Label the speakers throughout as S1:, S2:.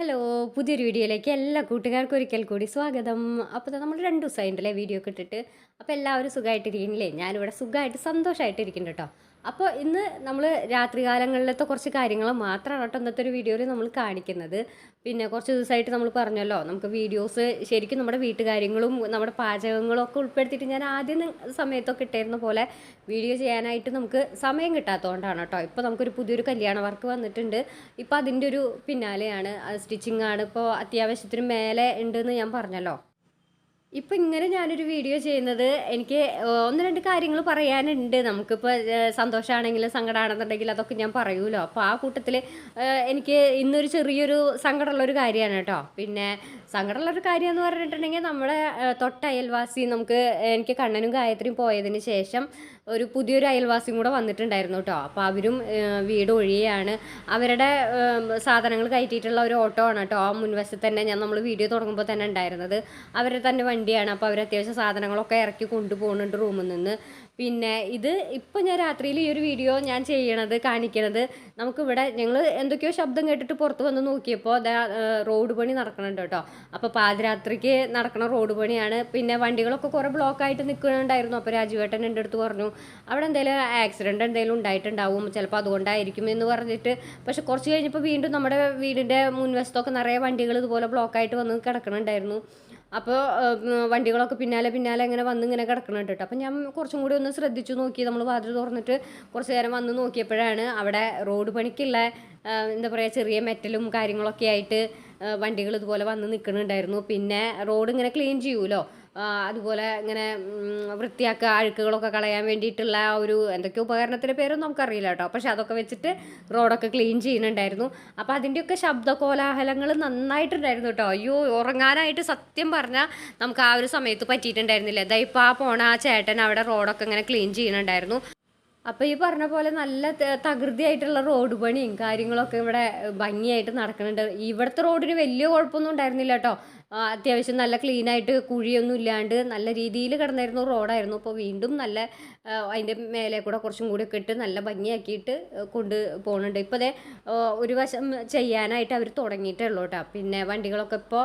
S1: Hello പുതിയൊരു വീഡിയോയിലേക്ക് എല്ലാ കൂട്ടുകാർക്കും ഒരിക്കൽ കൂടി സ്വാഗതം. അപ്പോൾ നമ്മൾ രണ്ട് ദിവസമായിട്ടല്ലേ വീഡിയോ ഒക്കെ ഇട്ടിട്ട്. അപ്പോൾ എല്ലാവരും സുഖമായിട്ടിരിക്കുന്നില്ലേ ഞാനിവിടെ സുഖമായിട്ട് സന്തോഷമായിട്ടിരിക്കുന്നുണ്ട് കേട്ടോ അപ്പോൾ ഇന്ന് നമ്മൾ രാത്രികാലങ്ങളിലത്തെ കുറച്ച് കാര്യങ്ങൾ മാത്രമാണ് കേട്ടോ ഇന്നത്തെ ഒരു വീഡിയോയിൽ നമ്മൾ കാണിക്കുന്നത്. പിന്നെ കുറച്ച് ദിവസമായിട്ട് നമ്മൾ പറഞ്ഞല്ലോ നമുക്ക് വീഡിയോസ് ശരിക്കും നമ്മുടെ വീട്ടുകാര്യങ്ങളും നമ്മുടെ പാചകങ്ങളും ഒക്കെ ഉൾപ്പെടുത്തിയിട്ട് ഞാൻ ആദ്യം സമയത്തൊക്കെ ഇട്ടായിരുന്ന പോലെ വീഡിയോ ചെയ്യാനായിട്ട് നമുക്ക് സമയം കിട്ടാത്തതുകൊണ്ടാണ് കേട്ടോ. ഇപ്പോൾ നമുക്കൊരു പുതിയൊരു കല്യാണ വർക്ക് വന്നിട്ടുണ്ട്. ഇപ്പോൾ അതിന്റെ ഒരു പിന്നാലെയാണ് സ്റ്റിച്ചിങ് ആണ്. ഇപ്പോൾ അത്യാവശ്യത്തിന് മേലെ ഉണ്ടെന്ന് ഞാൻ പറഞ്ഞല്ലോ. ഇപ്പം ഇങ്ങനെ ഞാനൊരു വീഡിയോ ചെയ്യുന്നത് എനിക്ക് ഒന്ന് രണ്ട് കാര്യങ്ങൾ പറയാനുണ്ട്. നമുക്കിപ്പോൾ സന്തോഷമാണെങ്കിലും സങ്കടമാണെന്നുണ്ടെങ്കിൽ അതൊക്കെ ഞാൻ പറയൂലോ. അപ്പോൾ ആ കൂട്ടത്തിൽ എനിക്ക് ഇന്നൊരു ചെറിയൊരു സങ്കടമുള്ളൊരു കാര്യമാണ് കേട്ടോ. പിന്നെ സങ്കടമുള്ളൊരു കാര്യം എന്ന് പറഞ്ഞിട്ടുണ്ടെങ്കിൽ നമ്മുടെ തൊട്ട അയൽവാസി നമുക്ക് എനിക്ക് കണ്ണനും ഗായത്രിയും പോയതിന് ശേഷം ഒരു പുതിയൊരു അയൽവാസിയും കൂടെ വന്നിട്ടുണ്ടായിരുന്നു കേട്ടോ. അപ്പോൾ അവരും വീട് ഒഴിയാണ്. അവരുടെ സാധനങ്ങൾ കയറ്റിയിട്ടുള്ള ഒരു ഓട്ടോ ആണ് കേട്ടോ. ആ മുൻവശത്ത് തന്നെ ഞാൻ നമ്മൾ വീഡിയോ തുടങ്ങുമ്പോൾ തന്നെ ഉണ്ടായിരുന്നത്. അവരുടെ തന്നെ വണ്ടിയാണ്. അപ്പോൾ അവർ അത്യാവശ്യം സാധനങ്ങളൊക്കെ ഇറക്കി കൊണ്ടുപോകുന്നുണ്ട് റൂമിൽ നിന്ന്. പിന്നെ ഇത് ഇപ്പോൾ ഞാൻ രാത്രിയിൽ ഈ ഒരു വീഡിയോ ഞാൻ ചെയ്യണത് കാണിക്കണത് നമുക്കിവിടെ ഞങ്ങൾ എന്തൊക്കെയോ ശബ്ദം കേട്ടിട്ട് പുറത്ത് വന്ന് നോക്കിയപ്പോൾ റോഡ് പണി നടക്കണുണ്ട് കേട്ടോ. അപ്പോൾ പാതിരാത്രിക്ക് നടക്കണ റോഡ് പണിയാണ്. പിന്നെ വണ്ടികളൊക്കെ കുറേ ബ്ലോക്കായിട്ട് നിൽക്കുന്നുണ്ടായിരുന്നു അപ്പോൾ രാജുവേട്ടൻ എന്റെ അടുത്ത് പറഞ്ഞു അവിടെ എന്തെങ്കിലും ആക്സിഡന്റ് എന്തെങ്കിലും ഉണ്ടായിട്ടുണ്ടാവും. ചിലപ്പോൾ അതുകൊണ്ടായിരിക്കും എന്ന് പറഞ്ഞിട്ട്. പക്ഷെ കുറച്ച് കഴിഞ്ഞപ്പോൾ വീണ്ടും നമ്മുടെ വീടിന്റെ മുൻവശത്തൊക്കെ നിറയെ വണ്ടികൾ ഇതുപോലെ ബ്ലോക്കായിട്ട് വന്ന് കിടക്കണുണ്ടായിരുന്നു. അപ്പോൾ വണ്ടികളൊക്കെ പിന്നാലെ പിന്നാലെ ഇങ്ങനെ വന്ന് ഇങ്ങനെ കിടക്കണം കേട്ടോ. അപ്പോൾ ഞാൻ കുറച്ചും കൂടി ഒന്ന് ശ്രദ്ധിച്ചു നോക്കി. നമ്മൾ വാതിൽ തുറന്നിട്ട് കുറച്ച് നേരം വന്ന് നോക്കിയപ്പോഴാണ് അവിടെ റോഡ് പണിക്കുള്ള എന്താ പറയുക ചെറിയ മെറ്റലും കാര്യങ്ങളൊക്കെ ആയിട്ട് വണ്ടികൾ ഇതുപോലെ വന്ന് നിൽക്കുന്നുണ്ടായിരുന്നു പിന്നെ റോഡ് ഇങ്ങനെ ക്ലീൻ ചെയ്യുമല്ലോ അതുപോലെ ഇങ്ങനെ വൃത്തിയാക്കുക അഴുക്കുകളൊക്കെ കളയാൻ വേണ്ടിയിട്ടുള്ള ഒരു എന്തൊക്കെ ഉപകരണത്തിന്റെ പേരൊന്നും നമുക്കറിയില്ല കേട്ടോ. പക്ഷെ അതൊക്കെ വെച്ചിട്ട് റോഡൊക്കെ ക്ലീൻ ചെയ്യുന്നുണ്ടായിരുന്നു. അപ്പോൾ അതിന്റെയൊക്കെ ശബ്ദ കോലാഹലങ്ങൾ നന്നായിട്ടുണ്ടായിരുന്നു കേട്ടോ. അയ്യോ ഉറങ്ങാനായിട്ട് സത്യം പറഞ്ഞാൽ നമുക്ക് ആ ഒരു സമയത്ത് പറ്റിയിട്ടുണ്ടായിരുന്നില്ല. ഇതാ ഇപ്പോൾ ആ പോണ ആ ചേട്ടൻ അവിടെ റോഡൊക്കെ ഇങ്ങനെ ക്ലീൻ ചെയ്യുന്നുണ്ടായിരുന്നു. അപ്പോൾ ഈ പറഞ്ഞ പോലെ നല്ല തകൃതിയായിട്ടുള്ള റോഡ് പണിയും കാര്യങ്ങളൊക്കെ ഇവിടെ ഭംഗിയായിട്ട് നടക്കുന്നുണ്ട്. ഇവിടുത്തെ റോഡിന് വലിയ കുഴപ്പമൊന്നും ഉണ്ടായിരുന്നില്ല കേട്ടോ. അത്യാവശ്യം നല്ല ക്ലീനായിട്ട് കുഴിയൊന്നും ഇല്ലാണ്ട് നല്ല രീതിയിൽ കിടന്നിരുന്ന റോഡായിരുന്നു. അപ്പോൾ വീണ്ടും നല്ല അതിന്റെ മേലെ കൂടെ കുറച്ചും കൂടി ഒക്കെ ഇട്ട് നല്ല ഭംഗിയാക്കിയിട്ട് കൊണ്ട് പോകുന്നുണ്ട് ഇപ്പോൾ അതേ ഒരു വശം ചെയ്യാനായിട്ട് അവർ തുടങ്ങിയിട്ടേ ഉള്ളൂ കേട്ടോ പിന്നെ വണ്ടികളൊക്കെ ഇപ്പോൾ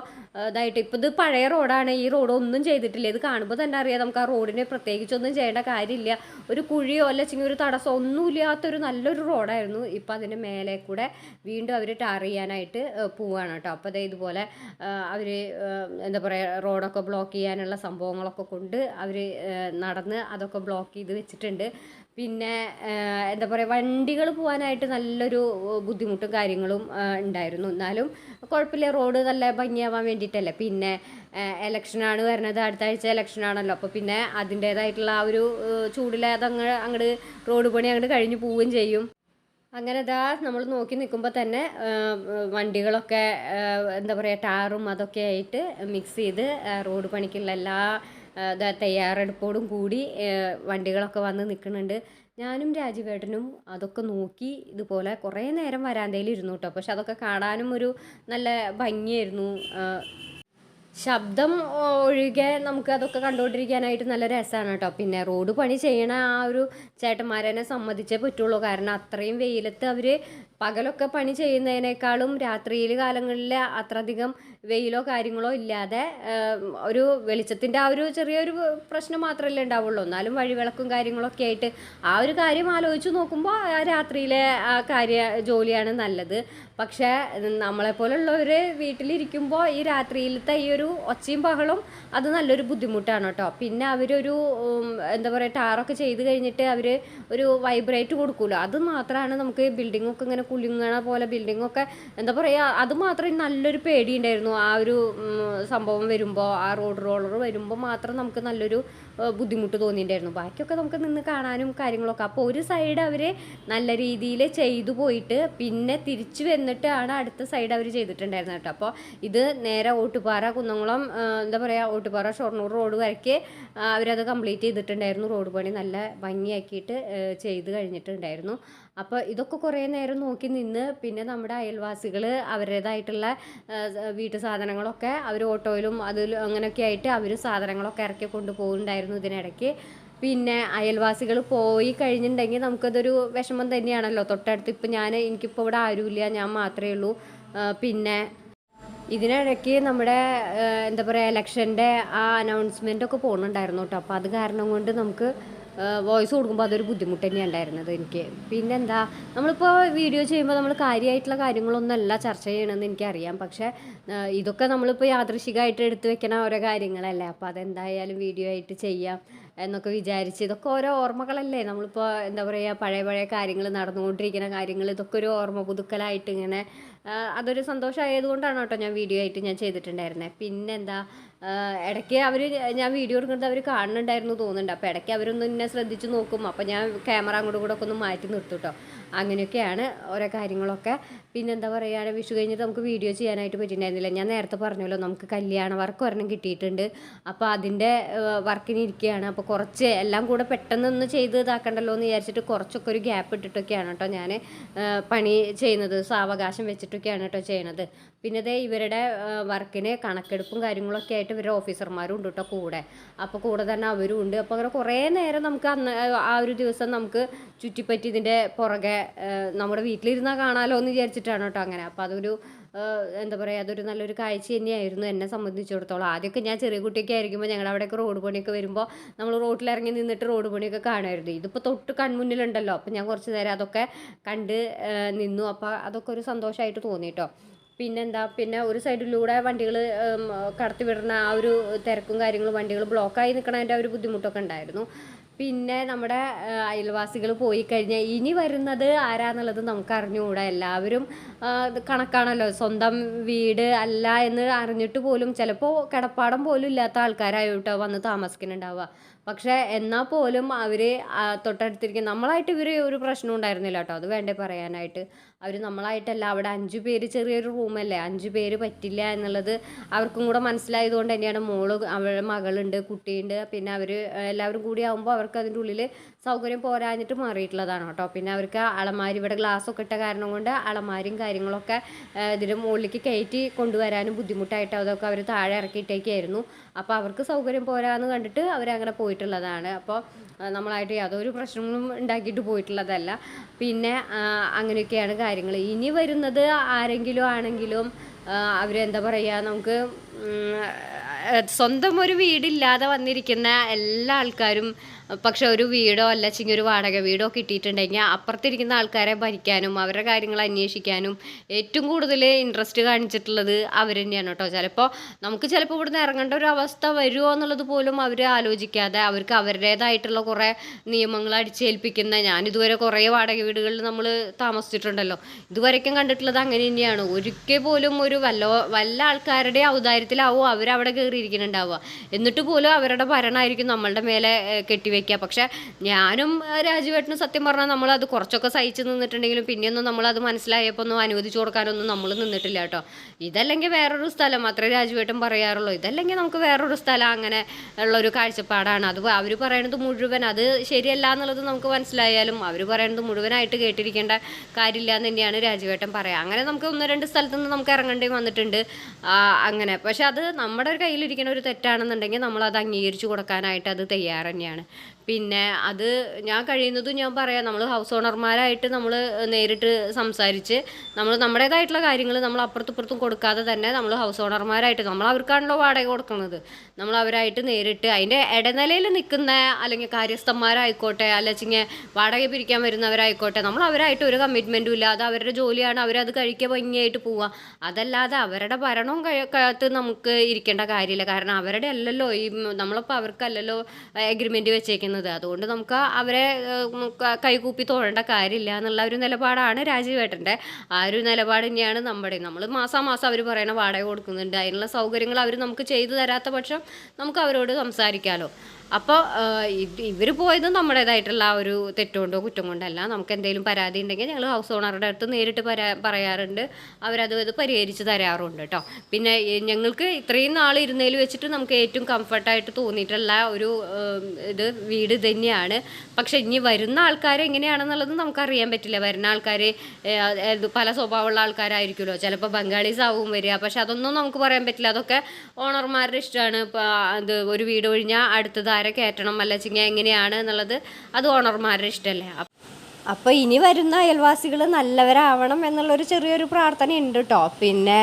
S1: ഇതായിട്ട് ഇപ്പോൾ ഇത് പഴയ റോഡാണ്. ഈ റോഡ് ഒന്നും ചെയ്തിട്ടില്ല. ഇത് കാണുമ്പോൾ തന്നെ അറിയാം നമുക്ക് ആ റോഡിന് പ്രത്യേകിച്ചൊന്നും ചെയ്യേണ്ട കാര്യമില്ല. ഒരു കുഴിയോ അല്ലെങ്കിൽ ഒരു തടസ്സം ഒന്നുമില്ലാത്തൊരു നല്ലൊരു റോഡായിരുന്നു. ഇപ്പോൾ അതിന്റെ മേലെ കൂടെ വീണ്ടും അവർ ടാർ ചെയ്യാനായിട്ട് പോവുകയാണ് കേട്ടോ അപ്പോൾ അതേ ഇതുപോലെ അവർ എന്താ പറയുക റോഡൊക്കെ ബ്ലോക്ക് ചെയ്യാനുള്ള സംഭവങ്ങളൊക്കെ കൊണ്ട് അവർ നടന്ന് അതൊക്കെ ബ്ലോക്ക് ചെയ്ത് വെച്ചിട്ടുണ്ട്. പിന്നെ എന്താ പറയുക വണ്ടികൾ പോകാനായിട്ട് നല്ലൊരു ബുദ്ധിമുട്ടും കാര്യങ്ങളും ഉണ്ടായിരുന്നു. എന്നാലും കുഴപ്പമില്ല റോഡ് നല്ല ഭംഗിയാവാൻ വേണ്ടിയിട്ടല്ലേ. പിന്നെ ഇലക്ഷനാണ് വരുന്നത്. അടുത്ത ആഴ്ച ഇലക്ഷനാണല്ലോ. അപ്പോൾ പിന്നെ അതിന്റേതായിട്ടുള്ള ആ ഒരു ചൂടിൽ അതങ്ങ് അങ്ങോട്ട് റോഡ് പണി അങ്ങോട്ട് കഴിഞ്ഞ് പോവുകയും ചെയ്യും. അങ്ങനെ ഇതാ നമ്മൾ നോക്കി നിൽക്കുമ്പോൾ തന്നെ വണ്ടികളൊക്കെ എന്താ പറയുക ടാറും അതൊക്കെ ആയിട്ട് മിക്സ് ചെയ്ത് റോഡ് പണിക്കുള്ള എല്ലാ തയ്യാറെടുപ്പോടും കൂടി വണ്ടികളൊക്കെ വന്ന് നിൽക്കുന്നുണ്ട്. ഞാനും രാജുവേട്ടനും അതൊക്കെ നോക്കി ഇതുപോലെ കുറേ നേരം വരാന്തയിൽ ഇരുന്നു കേട്ടോ. പക്ഷെ അതൊക്കെ കാണാനും ഒരു നല്ല ഭംഗിയായിരുന്നു. ശബ്ദം ഒഴികെ നമുക്ക് അതൊക്കെ കണ്ടുകൊണ്ടിരിക്കാനായിട്ട് നല്ല രസമാണ് കേട്ടോ. പിന്നെ റോഡ് പണി ചെയ്യണ ആ ഒരു ചേട്ടന്മാരെ സമ്മതിച്ചേ പറ്റുള്ളൂ. കാരണം അത്രയും വെയിലത്ത് അവർ പകലൊക്കെ പണി ചെയ്യുന്നതിനേക്കാളും രാത്രിയിൽ കാലങ്ങളിൽ അത്രയധികം വെയിലോ കാര്യങ്ങളോ ഇല്ലാതെ ഒരു വെളിച്ചത്തിന്റെ ആ ഒരു ചെറിയൊരു പ്രശ്നം മാത്രമല്ലേ ഉണ്ടാവുള്ളൂ. എന്നാലും വഴിവിളക്കും കാര്യങ്ങളൊക്കെ ആയിട്ട് ആ ഒരു കാര്യം ആലോചിച്ച് നോക്കുമ്പോൾ ആ രാത്രിയിലെ ആ കാര്യ ജോലിയാണ് നല്ലത്. പക്ഷേ നമ്മളെപ്പോലുള്ളവർ വീട്ടിലിരിക്കുമ്പോൾ ഈ രാത്രിയിലത്തെ ഈ ഒരു ഒച്ചയും ബഹളും അത് നല്ലൊരു ബുദ്ധിമുട്ടാണ് കേട്ടോ. പിന്നെ അവരൊരു എന്താ പറയുക ടാറൊക്കെ ചെയ്ത് കഴിഞ്ഞിട്ട് അവർ ഒരു വൈബ്രേറ്റ് കൊടുക്കുമല്ലോ അത് മാത്രമാണ് നമുക്ക് ബിൽഡിങ്ങൊക്കെ ഇങ്ങനെ കുലുങ്ങണ പോലെ ബിൽഡിങ്ങൊക്കെ എന്താ പറയുക അത് മാത്രമേ നല്ലൊരു പേടിയുണ്ടായിരുന്നു. ആ ഒരു സംഭവം വരുമ്പോൾ ആ റോഡ് റോളർ വരുമ്പോൾ മാത്രം നമുക്ക് നല്ലൊരു ബുദ്ധിമുട്ട് തോന്നിയിട്ടുണ്ടായിരുന്നു. ബാക്കിയൊക്കെ നമുക്ക് നിന്ന് കാണാനും കാര്യങ്ങളൊക്കെ. അപ്പോൾ ഒരു സൈഡ് അവർ നല്ല രീതിയിൽ ചെയ്തു പോയിട്ട് പിന്നെ തിരിച്ചു വന്നിട്ടാണ് അടുത്ത സൈഡ് അവർ ചെയ്തിട്ടുണ്ടായിരുന്നത് കേട്ടോ. അപ്പോൾ ഇത് നേരെ ഓട്ടുപാറ കുന്നംകുളം എന്താ പറയുക ഓട്ടുപാറ ഷൊർണൂർ റോഡ് വരയ്ക്ക് അവരത് കംപ്ലീറ്റ് ചെയ്തിട്ടുണ്ടായിരുന്നു. റോഡ് പണി നല്ല ഭംഗിയാക്കിയിട്ട് ചെയ്ത് കഴിഞ്ഞിട്ടുണ്ടായിരുന്നു. അപ്പോൾ ഇതൊക്കെ കുറേ നേരം നോക്കി നിന്ന് പിന്നെ നമ്മുടെ അയൽവാസികൾ അവരുടേതായിട്ടുള്ള വീട്ടു സാധനങ്ങളൊക്കെ അവർ ഓട്ടോയിലും അതിൽ അങ്ങനെയൊക്കെ ആയിട്ട് അവർ സാധനങ്ങളൊക്കെ ഇറക്കി കൊണ്ടുപോകുന്നുണ്ടായിരുന്നു ഇതിനിടയ്ക്ക്. പിന്നെ അയൽവാസികൾ പോയി കഴിഞ്ഞിട്ടുണ്ടെങ്കിൽ നമുക്കതൊരു വിഷമം തന്നെയാണല്ലോ. തൊട്ടടുത്ത് ഇപ്പം ഞാൻ എനിക്കിപ്പോൾ ഇവിടെ ആരുമില്ല ഞാൻ മാത്രമേ ഉള്ളൂ. പിന്നെ ഇതിനിടയ്ക്ക് നമ്മുടെ എന്താ പറയുക ഇലക്ഷന്റെ ആ അനൗൺസ്മെന്റ് ഒക്കെ പോകുന്നുണ്ടായിരുന്നു കേട്ടോ. അപ്പോൾ അത് കാരണം കൊണ്ട് നമുക്ക് വോയിസ് കൊടുക്കുമ്പോൾ അതൊരു ബുദ്ധിമുട്ട് തന്നെയാണ് ഉണ്ടായിരുന്നത് എനിക്ക്. പിന്നെന്താ നമ്മളിപ്പോൾ വീഡിയോ ചെയ്യുമ്പോൾ നമ്മൾ കാര്യമായിട്ടുള്ള കാര്യങ്ങളൊന്നുമല്ല ചർച്ച ചെയ്യണമെന്ന് എനിക്കറിയാം. പക്ഷേ ഇതൊക്കെ നമ്മളിപ്പോൾ യാദൃശികമായിട്ട് എടുത്തു വെക്കണ ഓരോ കാര്യങ്ങളല്ലേ. അപ്പോൾ അതെന്തായാലും വീഡിയോ ആയിട്ട് ചെയ്യാം എന്നൊക്കെ വിചാരിച്ച് ഇതൊക്കെ ഓരോ ഓർമ്മകളല്ലേ. നമ്മളിപ്പോൾ എന്താ പറയുക പഴയ പഴയ കാര്യങ്ങൾ നടന്നുകൊണ്ടിരിക്കുന്ന കാര്യങ്ങൾ ഇതൊക്കെ ഒരു ഓർമ്മ പുതുക്കലായിട്ട് ഇങ്ങനെ അതൊരു സന്തോഷമായതുകൊണ്ടാണ് കേട്ടോ ഞാൻ വീഡിയോ ആയിട്ട് ഞാൻ ചെയ്തിട്ടുണ്ടായിരുന്നത് പിന്നെന്താ ഇടയ്ക്ക് അവർ ഞാൻ വീഡിയോ എടുക്കുന്നത് അവർ കാണുന്നുണ്ടായിരുന്നു തോന്നുന്നുണ്ട്. അപ്പോൾ ഇടയ്ക്ക് അവരൊന്ന് എന്നെ ശ്രദ്ധിച്ച് നോക്കും. അപ്പോൾ ഞാൻ ക്യാമറ അങ്ങോട്ടും കൂടെ ഒക്കെ ഒന്ന് മാറ്റി നിർത്തും കേട്ടോ അങ്ങനെയൊക്കെയാണ് ഓരോ കാര്യങ്ങളൊക്കെ. പിന്നെന്താ പറയുക വിഷു കഴിഞ്ഞിട്ട് നമുക്ക് വീഡിയോ ചെയ്യാനായിട്ട് പറ്റിയിട്ടുണ്ടായിരുന്നില്ല. ഞാൻ നേരത്തെ പറഞ്ഞല്ലോ നമുക്ക് കല്യാണ വർക്ക് ഒരെണ്ണം കിട്ടിയിട്ടുണ്ട്. അപ്പോൾ അതിന്റെ വർക്കിന് ഇരിക്കുകയാണ്. അപ്പോൾ കുറച്ച് എല്ലാം കൂടെ പെട്ടെന്ന് ഒന്ന് ചെയ്ത് ഇതാക്കണ്ടല്ലോ എന്ന് വിചാരിച്ചിട്ട് കുറച്ചൊക്കെ ഒരു ഗ്യാപ്പ് ഇട്ടിട്ടൊക്കെയാണ് കേട്ടോ ഞാൻ പണി ചെയ്യുന്നത്. സാവകാശം വെച്ചിട്ടൊക്കെയാണ് കേട്ടോ ചെയ്യണത്. പിന്നെ ദേ ഇവരുടെ വർക്കിന് കണക്കെടുപ്പും കാര്യങ്ങളൊക്കെ ആയിട്ട് ഇവരുടെ ഓഫീസർമാരും ഉണ്ട് കേട്ടോ കൂടെ. അപ്പോൾ കൂടെ തന്നെ അവരും ഉണ്ട്. അപ്പോൾ അങ്ങനെ കുറേ നേരം നമുക്ക് അന്ന് ആ ഒരു ദിവസം നമുക്ക് ചുറ്റിപ്പറ്റി ഇതിന്റെ പുറകെ നമ്മുടെ വീട്ടിലിരുന്നാൽ കാണാമല്ലോ എന്ന് വിചാരിച്ചിട്ടാണ് കേട്ടോ അങ്ങനെ. അപ്പോൾ അതൊരു എന്താ പറയുക അതൊരു നല്ലൊരു കാഴ്ച തന്നെയായിരുന്നു എന്നെ സംബന്ധിച്ചിടത്തോളം. ആദ്യമൊക്കെ ഞാൻ ചെറിയ കുട്ടിയൊക്കെ ആയിരിക്കുമ്പോൾ ഞങ്ങളുടെ അവിടെയൊക്കെ റോഡ് പണിയൊക്കെ വരുമ്പോൾ നമ്മൾ റോഡിലിറങ്ങി നിന്നിട്ട് റോഡ് പണിയൊക്കെ കാണുമായിരുന്നു ഇതിപ്പോൾ തൊട്ട് കൺമുന്നിലുണ്ടല്ലോ. അപ്പോൾ ഞാൻ കുറച്ച് നേരം അതൊക്കെ കണ്ട് നിന്നു. അപ്പോൾ അതൊക്കെ ഒരു സന്തോഷമായിട്ട് തോന്നി കേട്ടോ പിന്നെന്താ പിന്നെ ഒരു സൈഡിലൂടെ വണ്ടികൾ കടത്തിവിടുന്ന ആ ഒരു തിരക്കും കാര്യങ്ങളും വണ്ടികൾ ബ്ലോക്കായി നിൽക്കണതിന്റെ ഒരു ബുദ്ധിമുട്ടൊക്കെ ഉണ്ടായിരുന്നു. പിന്നെ നമ്മുടെ അയൽവാസികൾ പോയി കഴിഞ്ഞാൽ ഇനി വരുന്നത് ആരാന്നുള്ളത് നമുക്ക് അറിഞ്ഞുകൂടാ എല്ലാവരും കണക്കാണല്ലോ. സ്വന്തം വീട് അല്ല എന്ന് അറിഞ്ഞിട്ട് പോലും ചിലപ്പോൾ കിടപ്പാടം പോലും ഇല്ലാത്ത ആൾക്കാരായിട്ടോ വന്ന് താമസിക്കുന്നുണ്ടാവുക. പക്ഷേ എന്നാൽ പോലും അവർ തൊട്ടടുത്തിരിക്കുന്ന നമ്മളായിട്ട് ഇവർ ഒരു പ്രശ്നം ഉണ്ടായിരുന്നില്ല കേട്ടോ. അത് വേണ്ടേ പറയാനായിട്ട്. അവർ നമ്മളായിട്ടല്ല. അവിടെ അഞ്ച് പേര് ചെറിയൊരു റൂമല്ലേ. അഞ്ച് പേര് പറ്റില്ല എന്നുള്ളത് അവർക്കും കൂടെ മനസ്സിലായതുകൊണ്ട് തന്നെയാണ് മോൾ അവളുടെ മകളുണ്ട് കുട്ടിയുണ്ട്. പിന്നെ അവർ എല്ലാവരും കൂടി ആകുമ്പോൾ അവർക്ക് അതിന്റെ ഉള്ളിൽ സൗകര്യം പോരാഞ്ഞിട്ട് മാറിയിട്ടുള്ളതാണ് കേട്ടോ. പിന്നെ അവർക്ക് അളമാരി ഇവിടെ ഗ്ലാസ് ഒക്കെ ഇട്ട കാരണം കൊണ്ട് അളമാരിയും കാര്യങ്ങളൊക്കെ ഇതിന് മുകളിലേക്ക് കയറ്റി കൊണ്ടുവരാനും ബുദ്ധിമുട്ടായിട്ട് അതൊക്കെ അവർ താഴെ ഇറക്കിയിട്ടേക്കായിരുന്നു. അപ്പോൾ അവർക്ക് സൗകര്യം പോരാന്ന് കണ്ടിട്ട് അവരങ്ങനെ പോയിട്ടുള്ളതാണ്. അപ്പോൾ നമ്മളായിട്ട് യാതൊരു പ്രശ്നങ്ങളും ഉണ്ടാക്കിയിട്ട് പോയിട്ടുള്ളതല്ല. പിന്നെ അങ്ങനെയൊക്കെയാണ് കാര്യങ്ങൾ ഇനി വരുന്നത് ആരെങ്കിലും ആണെങ്കിലും അവരെന്താ പറയുക നമുക്ക് സ്വന്തം ഒരു വീടില്ലാതെ വന്നിരിക്കുന്ന എല്ലാ ആൾക്കാരും പക്ഷെ ഒരു വീടോ അല്ലെങ്കിൽ ഒരു വാടക വീടോ കിട്ടിയിട്ടുണ്ടെങ്കിൽ അപ്പുറത്തിരിക്കുന്ന ആൾക്കാരെ ഭരിക്കാനും അവരുടെ കാര്യങ്ങൾ അന്വേഷിക്കാനും ഏറ്റവും കൂടുതൽ ഇൻട്രസ്റ്റ് കാണിച്ചിട്ടുള്ളത് അവർ തന്നെയാണ് കേട്ടോ. ചിലപ്പോൾ നമുക്ക് ചിലപ്പോൾ ഇവിടുന്ന് ഇറങ്ങേണ്ട ഒരു അവസ്ഥ വരുമോ എന്നുള്ളത് പോലും അവർ ആലോചിക്കാതെ അവർക്ക് അവരുടേതായിട്ടുള്ള കുറേ നിയമങ്ങൾ അടിച്ചേൽപ്പിക്കുന്ന ഞാനിതുവരെ കുറേ വാടക വീടുകളിൽ നമ്മൾ താമസിച്ചിട്ടുണ്ടല്ലോ. ഇതുവരെയ്ക്കും കണ്ടിട്ടുള്ളത് അങ്ങനെ തന്നെയാണ്. ഒരിക്കൽ പോലും ഒരു വല്ല വല്ല ആൾക്കാരുടെ ഔദാര്യത്തിലാവും അവരവിടെ കയറിയിരിക്കുന്നുണ്ടാവുക. എന്നിട്ട് പോലും അവരുടെ ഭരണമായിരിക്കും നമ്മളുടെ മേലെ ഏഹ്, കെട്ടിവെക്കുക പക്ഷെ ഞാനും രാജുവേട്ടനും സത്യം പറഞ്ഞാൽ നമ്മളത് കുറച്ചൊക്കെ സഹിച്ച് നിന്നിട്ടുണ്ടെങ്കിലും പിന്നെയൊന്നും നമ്മളത് മനസ്സിലായപ്പോൾ ഒന്നും അനുവദിച്ചു കൊടുക്കാനൊന്നും നമ്മൾ നിന്നിട്ടില്ല കേട്ടോ. ഇതല്ലെങ്കിൽ വേറൊരു സ്ഥലം മാത്രമേ രാജുവേട്ടൻ പറയാറുള്ളൂ. ഇതല്ലെങ്കിൽ നമുക്ക് വേറൊരു സ്ഥലം അങ്ങനെ ഉള്ളൊരു കാഴ്ചപ്പാടാണ്. അത് അവർ പറയണത് മുഴുവൻ അത് ശരിയല്ല എന്നുള്ളത് നമുക്ക് മനസ്സിലായാലും അവർ പറയണത് മുഴുവനായിട്ട് കേട്ടിരിക്കേണ്ട കാര്യമില്ല എന്ന് തന്നെയാണ് രാജുവേട്ടൻ പറയുക അങ്ങനെ നമുക്ക് ഒന്ന് രണ്ട് സ്ഥലത്ത് നിന്ന് നമുക്ക് ഇറങ്ങേണ്ടി വന്നിട്ടുണ്ട് അങ്ങനെ. പക്ഷെ അത് നമ്മുടെ കയ്യിലിരിക്കുന്ന ഒരു തെറ്റാണെന്നുണ്ടെങ്കിൽ നമ്മളത് അംഗീകരിച്ചു കൊടുക്കാനായിട്ട് അത് തയ്യാറ് തന്നെയാണ് പിന്നെ അത് ഞാൻ കഴിയുന്നതും ഞാൻ പറയാം. നമ്മൾ ഹൗസ് ഓണർമാരായിട്ട് നമ്മൾ നേരിട്ട് സംസാരിച്ച് നമ്മൾ നമ്മുടേതായിട്ടുള്ള കാര്യങ്ങൾ നമ്മൾ അപ്പുറത്തും ഇപ്പുറത്തും കൊടുക്കാതെ തന്നെ നമ്മൾ ഹൗസ് ഓണർമാരായിട്ട് നമ്മൾ അവർക്കാണല്ലോ വാടക കൊടുക്കുന്നത്. നമ്മൾ അവരായിട്ട് നേരിട്ട് അതിന്റെ ഇടനിലയിൽ നിൽക്കുന്ന അല്ലെങ്കിൽ കാര്യസ്ഥന്മാരായിക്കോട്ടെ അല്ലെങ്കിൽ വാടക പിരിക്കാൻ വരുന്നവരായിക്കോട്ടെ നമ്മൾ അവരായിട്ട് ഒരു കമ്മിറ്റ്മെന്റും ഇല്ലാതെ അവരുടെ ജോലിയാണ് അവരത് കഴിക്കുക ഭംഗിയായിട്ട് പോവുക അതല്ലാതെ അവരുടെ ഭരണവും കഴി- നമുക്ക് ഇരിക്കേണ്ട കാര്യമില്ല. കാരണം അവരുടെ അല്ലല്ലോ ഈ നമ്മളിപ്പോൾ അവർക്കല്ലല്ലോ എഗ്രിമെന്റ് വെച്ചേക്കുന്നത്. അതുകൊണ്ട് നമുക്ക് അവരെ കൈകൂപ്പി തോഴേണ്ട കാര്യമില്ല എന്നുള്ള ഒരു നിലപാടാണ് രാജീവേട്ടന്റെ. ആ ഒരു നിലപാട് തന്നെയാണ് നമ്മുടെ. നമ്മൾ മാസാമാസം അവർ പറയണ വാടക കൊടുക്കുന്നുണ്ട്. അതിനുള്ള സൗകര്യങ്ങൾ അവർ നമുക്ക് ചെയ്തു തരാത്ത പക്ഷം നമുക്ക് അവരോട് സംസാരിക്കാമല്ലോ അപ്പോൾ ഇവർ പോയത് നമ്മുടേതായിട്ടുള്ള ആ ഒരു തെറ്റുകൊണ്ടോ കുറ്റം കൊണ്ടല്ല നമുക്ക് എന്തെങ്കിലും പരാതി ഉണ്ടെങ്കിൽ ഞങ്ങൾ ഹൗസ് ഓണറുടെ അടുത്ത് നേരിട്ട് പരാ പറയാറുണ്ട്. അവരത് ഇത് പരിഹരിച്ച് തരാറുണ്ട് കേട്ടോ പിന്നെ ഞങ്ങൾക്ക് ഇത്രയും നാൾ ഇരുന്നതിൽ വെച്ചിട്ട് നമുക്ക് ഏറ്റവും കംഫർട്ടായിട്ട് തോന്നിയിട്ടുള്ള ഒരു ഇത് വീട് തന്നെയാണ് പക്ഷെ ഇനി വരുന്ന ആൾക്കാർ എങ്ങനെയാണെന്നുള്ളത് നമുക്കറിയാൻ പറ്റില്ല. വരുന്ന ആൾക്കാർ പല സ്വഭാവമുള്ള ആൾക്കാരായിരിക്കുമല്ലോ. ചിലപ്പോൾ ബംഗാളീസ് ആവും വരിക. പക്ഷെ അതൊന്നും നമുക്ക് പറയാൻ പറ്റില്ല. അതൊക്കെ ഓണർമാരുടെ ഇഷ്ടമാണ്. അത് ഒരു വീട് ഒഴിഞ്ഞാൽ അടുത്തത് ആരെ കയറ്റണം അല്ലച്ചിങ്ങ എങ്ങനെയാണ് എന്നുള്ളത് അത് ഓണർമാരുടെ ഇഷ്ടമല്ലേ അപ്പോൾ ഇനി വരുന്ന അയൽവാസികൾ നല്ലവരാവണം എന്നുള്ളൊരു ചെറിയൊരു പ്രാർത്ഥന ഉണ്ട് കേട്ടോ പിന്നെ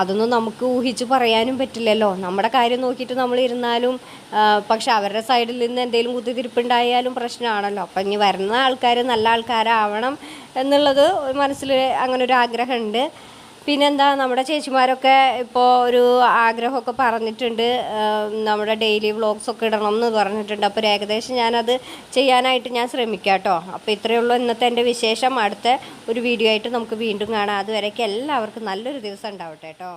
S1: അതൊന്നും നമുക്ക് ഊഹിച്ച് പറയാനും പറ്റില്ലല്ലോ. നമ്മുടെ കാര്യം നോക്കിയിട്ട് നമ്മൾ ഇരുന്നാലും പക്ഷെ അവരുടെ സൈഡിൽ നിന്ന് എന്തെങ്കിലും കുത്തിത്തിരിപ്പുണ്ടായാലും പ്രശ്നമാണല്ലോ. അപ്പം ഇനി വരുന്ന ആൾക്കാർ നല്ല ആൾക്കാരാവണം എന്നുള്ളത് മനസ്സിൽ അങ്ങനെ ഒരു ആഗ്രഹമുണ്ട്. പിന്നെന്താ നമ്മുടെ ചേച്ചിമാരൊക്കെ ഇപ്പോൾ ഒരു ആഗ്രഹമൊക്കെ പറഞ്ഞിട്ടുണ്ട് നമ്മുടെ ഡെയിലി വ്ളോഗ്സ് ഒക്കെ ഇടണം എന്ന് പറഞ്ഞിട്ടുണ്ട്. അപ്പോൾ ഏകദേശം ഞാനത് ചെയ്യാനായിട്ട് ഞാൻ ശ്രമിക്കാം കേട്ടോ അപ്പോൾ ഇത്രയേ ഉള്ളൂ ഇന്നത്തെ എന്റെ വിശേഷം. അടുത്ത ഒരു വീഡിയോ ആയിട്ട് നമുക്ക് വീണ്ടും കാണാം. അതുവരേക്കും എല്ലാവർക്കും നല്ലൊരു ദിവസം ഉണ്ടാവട്ടെ കേട്ടോ.